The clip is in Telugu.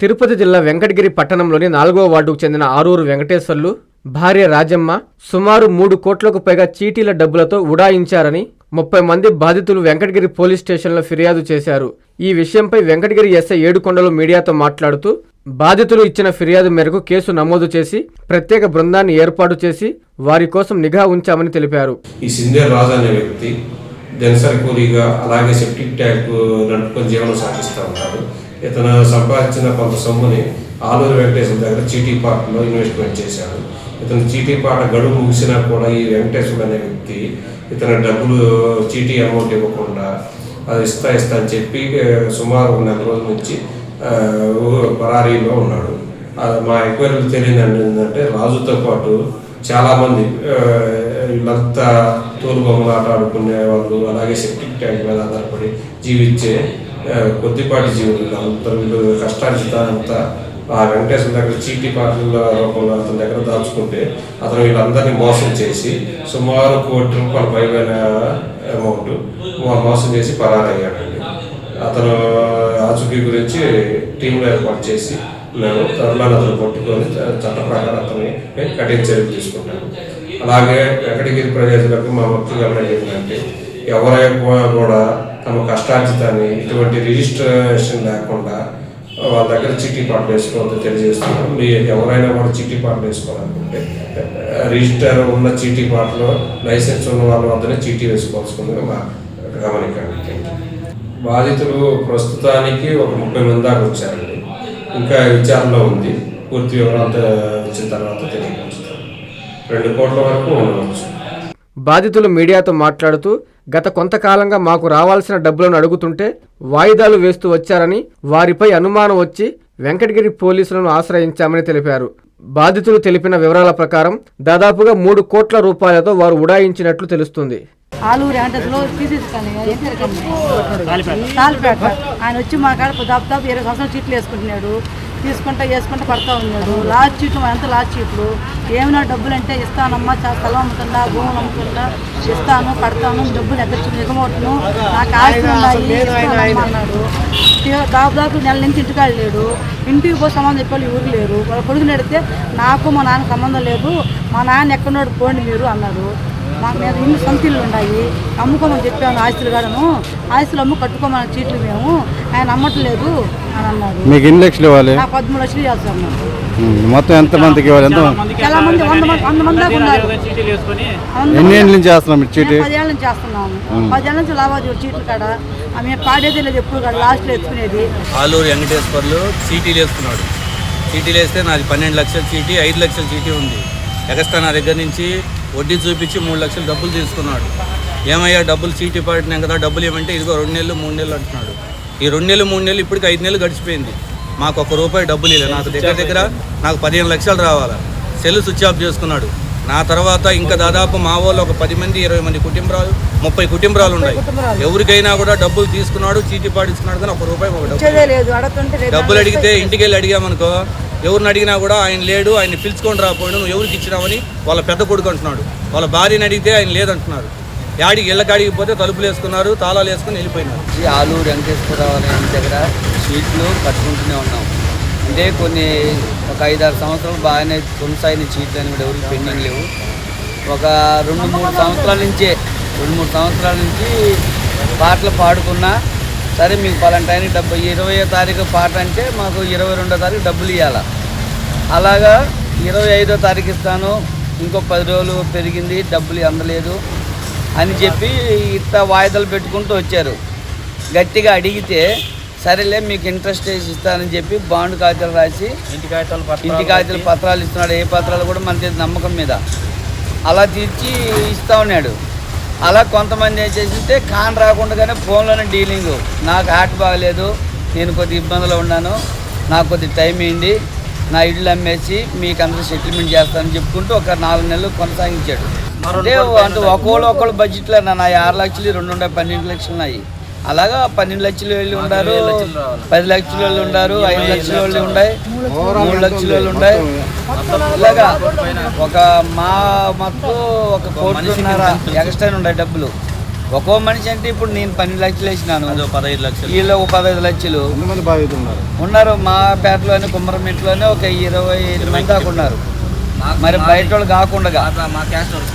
తిరుపతి జిల్లా వెంకటగిరి పట్టణంలోని నాలుగో వార్డుకు చెందిన ఆరూరు వెంకటేశ్వర్లు భార్య రాజమ్మ సుమారు మూడు కోట్లకు పైగా చీటీల డబ్బులతో ఉడాయించారని ముప్పై మంది బాధితులు వెంకటగిరి పోలీస్ స్టేషన్లో ఫిర్యాదు చేశారు. ఈ విషయంపై వెంకటగిరి ఎస్ఐ ఏడుకొండలు మీడియాతో మాట్లాడుతూ బాధితులు ఇచ్చిన ఫిర్యాదు మేరకు కేసు నమోదు చేసి ప్రత్యేక బృందాన్ని ఏర్పాటు చేసి వారి కోసం నిఘా ఉంచామని తెలిపారు. ఈ సింధేర్ రాజు అనే వ్యక్తి దినసరి కూలీగా అలాగే సెప్టిక్ ట్యాంక్ నడుపుకొని జీవనం సాగిస్తూ ఉంటారు ఇతను సంపాదించిన కొంత సొమ్ముని ఆలూరు వెంకటేశ్వర దగ్గర చీటీ పాటలో ఇన్వెస్ట్మెంట్ చేశాడు. ఇతను చీటీ పాట గడువు ముగిసినా కూడా ఈ వెంకటేశ్వరుడు అనే వ్యక్తి ఇతను డబ్బులు చీటీ అమౌంట్ ఇవ్వకుండా అది ఇస్తా ఇస్తా అని చెప్పి సుమారు ఒక నెల రోజుల నుంచి పరారీలో ఉన్నాడు. మా ఎంక్వైరీలు తెలియదండి ఏంటంటే రాజుతో పాటు చాలామంది వీళ్ళంతా తోలు బొమ్మలు ఆట ఆడుకునే వాళ్ళు అలాగే సెప్టిక్ ట్యాంక్ మీద ఆధారపడి జీవించే కొద్దిపాటి జీవులు అంతా వీళ్ళు ఆ వెంకటేశ్వర దగ్గర చీటీ పాటల రూపంలో అతని దగ్గర దాచుకుంటే అతను వీళ్ళందరినీ మోసం చేసి సుమారు కోటి రూపాయలు పైన అమౌంట్ మోసం చేసి పరారయ్యాడండి. అతను ఆచూకీ గురించి టీంలో ఏర్పాటు చేసి మేము త్వరలో అతను పట్టుకొని చట్ట ప్రకారం అతని కఠిన చర్యలు తీసుకుంటాము అలాగే వెంకటగిరి ప్రజలకు మా ముఖ్యంగా ఏంటంటే ఎవరైనా కూడా తమ కష్టార్జితాన్ని ఇటువంటి రిజిస్ట్రేషన్ లేకుండా వాళ్ళ దగ్గర చిట్టి పాటలు వేసుకోవద్దు తెలియజేస్తున్నాం. మీ ఎవరైనా కూడా చిట్టి పాటలు వేసుకోవాలనుకుంటే రిజిస్టర్ ఉన్న చీటీ పాటలో లైసెన్స్ ఉన్న వాళ్ళ వద్దనే చీటీ వేసుకోవాల్సిందిగా మా గమనికండి బాధితులు ప్రస్తుతానికి ఒక ముప్పై మంది దాకా వచ్చారండి. ఇంకా విచారణలో ఉంది. పూర్తి వివరాలతో వచ్చిన తర్వాత తెలియపరుస్తాం. రెండు కోట్ల వరకు ఉండవచ్చు. బాధితులు మీడియాతో మాట్లాడుతూ గత కొంతకాలంగా మాకు రావాల్సిన డబ్బులను అడుగుతుంటే వాయిదాలు వేస్తూ వచ్చారని వారిపై అనుమానం వచ్చి వెంకటగిరి పోలీసులను ఆశ్రయించామని తెలిపారు. బాధితులు తెలిపిన వివరాల ప్రకారం దాదాపుగా మూడు కోట్ల రూపాయలతో వారు ఉడాయించినట్లు తెలుస్తుంది. ఆలూరు వెంకటేశ్వరలో తీసేసుకొని తాలిపేట. ఆయన వచ్చి మా కాడ దాదాపు ఇరవై సంవత్సరాలు చీట్లు వేసుకుంటున్నాడు. తీసుకుంటా వేసుకుంటా పడతా ఉన్నాడు. లాస్ట్ చీట్లు ఎంత లాస్ట్ చీట్లు ఏమైనా డబ్బులు అంటే ఇస్తానమ్మా స్థలం అమ్ముతుందా భూములు అమ్ముతుందా ఇస్తాను కడతాను డబ్బులు ఎగ్గచ్చు దిగమవుతును నాకు ఆస్తి ఉన్నాయి అన్నాడు. దాదాపు నెల నుంచి ఇంటికాడ లేడు. ఇంటికి పోయి సంబంధం చెప్పాలి ఊరు లేరు. వాళ్ళ కొడుకుని అడిగితే నాకు మా నాన్న సంబంధం లేదు. మా నాన్న ఎక్కడోడు పోండి మీరు అన్నాడు. మాకు మీద ఇల్లు సొంత ఇల్లు ఉన్నాయి. అమ్ముకోమని చెప్పాను ఆస్తులు కాడను. ఆస్తులు అమ్ము కట్టుకోమని చీట్లు మేము. ఆయన అమ్మట్లేదు అని అన్నాడు మీకు ఎన్ని లక్షలు ఇవ్వాలి? నాకు పదమూడు లక్షలు చేస్తాను మొత్తం ఎంత మందికి ఇవ్వాలి? ఎంత? చాలా మంది వంద మంది వంద మంది దాకా ఉన్నారు. ఎన్ని ఏళ్ళ నుంచి చేస్తున్నాం మీరు చీటీ మేము పదేళ్ళ నుంచి చేస్తున్నాము. పదేళ్ళ నుంచి లావాదేవీ చీట్లు కాడ. ఆమె పాడేది లేదు ఎప్పుడు కాడ. లాస్ట్లో ఎత్తుకునేది ఆలూరు వెంకటేశ్వర్లు చీటీలు వేసుకున్నాడు. చీటీలు వేస్తే నాది పన్నెండు లక్షల చీటీ ఐదు లక్షల చీటీ ఉంది. ఎగస్ట్రా నా దగ్గర నుంచి వడ్డీ చూపించి మూడు లక్షలు డబ్బులు తీసుకున్నాడు. ఏమయ్యా డబ్బులు చీటీ పడినాం కదా డబ్బులు ఏమంటే ఇదిగో రెండు నెలలు మూడు నెలలు అంటున్నాడు. ఈ రెండు నెలలు మూడు నెలలు ఇప్పటికి ఐదు నెలలు గడిచిపోయింది. మాకు ఒక రూపాయి డబ్బులు ఇవ్వలేదు. నాకు దగ్గర దగ్గర నాకు పదిహేను లక్షలు రావాలా. సెల్ స్విచ్ ఆఫ్ చేసుకున్నాడు. నా తర్వాత ఇంకా దాదాపు మా వాళ్ళు ఒక పది మంది ఇరవై మంది కుటుంబాలు ముప్పై కుటుంబాలు ఉన్నాయి. ఎవరికైనా కూడా డబ్బులు తీసుకున్నాడు చీటీ పాటిస్తున్నాడు కానీ ఒక రూపాయి లేదు లేదు. డబ్బులు అడిగితే ఇంటికి వెళ్ళి అడిగామనుకో ఎవరిని అడిగినా కూడా ఆయన లేడు ఆయన పిలుచుకొని రాకపోయాడు నువ్వు ఎవరికి ఇచ్చినావని వాళ్ళ పెద్ద కొడుకు అంటున్నాడు. వాళ్ళ భార్యని అడిగితే ఆయన లేదంటున్నారు. యాడికి ఇళ్ళకి పోతే తలుపులు వేసుకున్నారు తాళాలు వేసుకుని వెళ్ళిపోయినారు. ఈ ఆలూరు వెంకటేశ్వరరావు అనే ఆయన దగ్గర షీట్లు కట్టుకుంటూనే ఉన్నాం. అంటే కొన్ని ఒక ఐదారు సంవత్సరాలు బాగానే కొనసాగిన చీట్లు అని కూడా ఎవరికి పెండింగ్ లేవు. ఒక రెండు మూడు సంవత్సరాల నుంచే రెండు మూడు సంవత్సరాల నుంచి పాటలు పాడుకున్నా సరే మీకు పలాంటి టైంకి డబ్బు ఇరవై తారీఖు పాట అంటే మాకు ఇరవై రెండో తారీఖు డబ్బులు ఇవ్వాలి అలాగా ఇరవై ఐదో తారీఖు ఇస్తాను ఇంకో పది రోజులు పెరిగింది డబ్బులు అందలేదు అని చెప్పి ఇట్లా వాయిదాలు పెట్టుకుంటూ వచ్చారు. గట్టిగా అడిగితే సరేలే మీకు ఇంట్రెస్ట్ వేసి ఇస్తానని చెప్పి బాండ్ కాగితాలు రాసి ఇంటి కాగితాలు ఇంటి కాగితాలు పత్రాలు ఇస్తున్నాడు. ఏ పత్రాలు కూడా మనకి నమ్మకం మీద. అలా తీర్చి ఇస్తా ఉన్నాడు. అలా కొంతమంది ఏం చేసింటే కాన్ రాకుండానే ఫోన్లోనే డీలింగ్. నాకు హార్ట్ బాగలేదు నేను కొద్ది ఇబ్బందులు ఉన్నాను. నాకు కొద్ది టైం అయింది. నా ఇల్లు అమ్మేసి మీకు అందరూ సెటిల్మెంట్ చేస్తానని చెప్పుకుంటూ ఒక నాలుగు నెలలు కొనసాగించాడు. అంటే అంటే ఒక్కోళ్ళు ఒక్కోళ్ళు బడ్జెట్లో నా ఆరు లక్షలు రెండు ఉండే పన్నెండు లక్షలు ఉన్నాయి. అలాగా పన్నెండు లక్షలు వెళ్ళి ఉన్నారు పది లక్షల వాళ్ళు ఉన్నారు ఐదు లక్షల వాళ్ళు ఉన్నాయి మూడు లక్షల వాళ్ళు ఉన్నాయి ఇలాగా ఒక మా మొత్తం ఒక కోటిన్నర ఎక్స్ట్రా ఉన్నాయి డబ్బులు. ఒక్కో మనిషి అంటే ఇప్పుడు నేను పన్నెండు లక్షలు వేసినాను. పదహైదు లక్షలు. వీళ్ళు ఒక పదహైదు లక్షలు. ఉన్నారు? ఉన్నారు మా పేటలోనే కుమ్మరమింట్లోనే ఒక ఇరవై ఐదు మంది దాకా ఉన్నారు. మరి బయట వాళ్ళు కాకుండా మా క్యాస్ట్ వరకు.